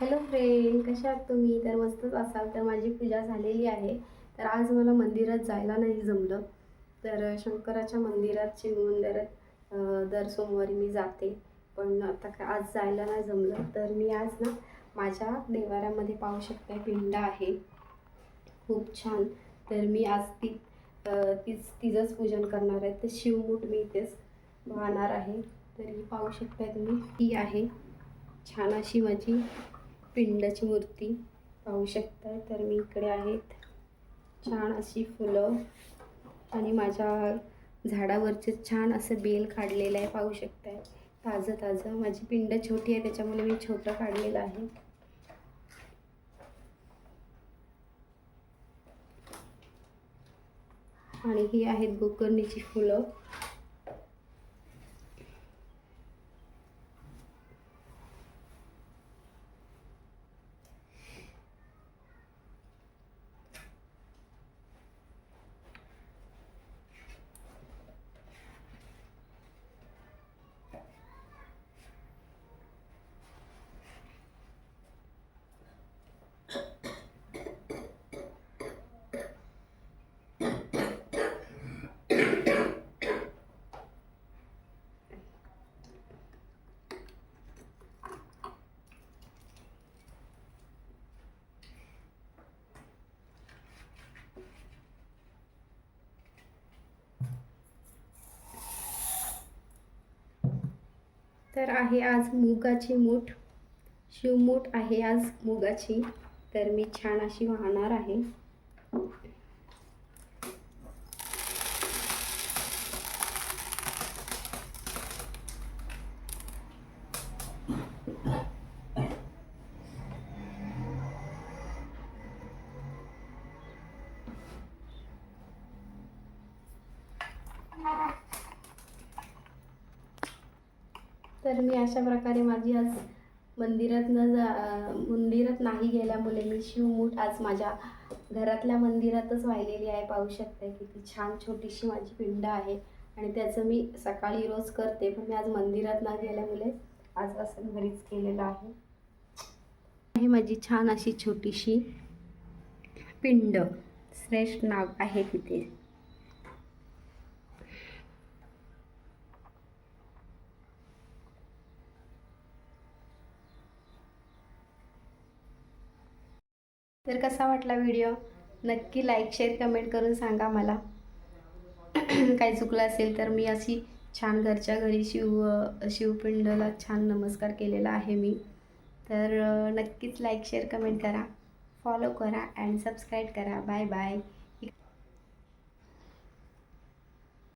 Hello friend कशा आहात तुम्ही? तर मस्तच असाल तर माझी पूजा झालेली आहे. तर आज मला मंदिरात जायला नाही जमलं. तर शंकराच्या मंदिरात शिव मंदिरात दर सोमवारी मी जाते. पण आता का आज जायला नाही जमलं. तर मी आज ना माझ्या देवाऱ्यामध्ये पाहू शकते पिंड आहे. खूप छान. तर मी आज ती तीच तिचंच पूजन करणार आहे. तर शिवमूठ मी इथेच वाहणार आहे. तर ही पाहू शकता तुम्ही. ती आहे. छान अशी माझी पिंडाची मूर्ती पाहू शकताय. तर मी इकडे आहेत. छान अशी फुलं आणि माझ्या झाडावरचे छान असं बेल काढलेलं आहे. पाहू शकताय. ताजं ताजं. माझी पिंड छोटी आहे त्याच्यामुळे मी छोटं काढलेलं आहे. आणि ही आहेत गोकर्णीची फुलं. तर आहे आज मुगाची मूठ. शिवमूठ आहे आज मुगाची. तर मी छान अशी वाहणार आहे. तर मी अशा प्रकारे माझी आज मंदिरात न जा मंदिरात नाही गेल्यामुळे मी शिवमूठ आज माझ्या घरातल्या मंदिरातच वाहिलेली आहे. पाहू शकते किती छान छोटीशी माझी पिंड आहे आणि त्याचं मी सकाळी रोज करते. पण मी आज मंदिरात न गेल्यामुळे आज असं घरीच केलेलं आहे. हे माझी छान अशी छोटीशी पिंड. श्रेष्ठ नाग आहे तिथे. तर कसा वाटला व्हिडिओ? नक्की लाईक शेअर कमेंट करून सांगा मला. काही चुकलं असेल तर मी अशी छान घरच्या घरी शिव शिवपिंडला छान नमस्कार केलेला आहे मी. तर नक्कीच लाईक शेअर कमेंट करा. फॉलो करा अँड सबस्क्राईब करा. Bye bye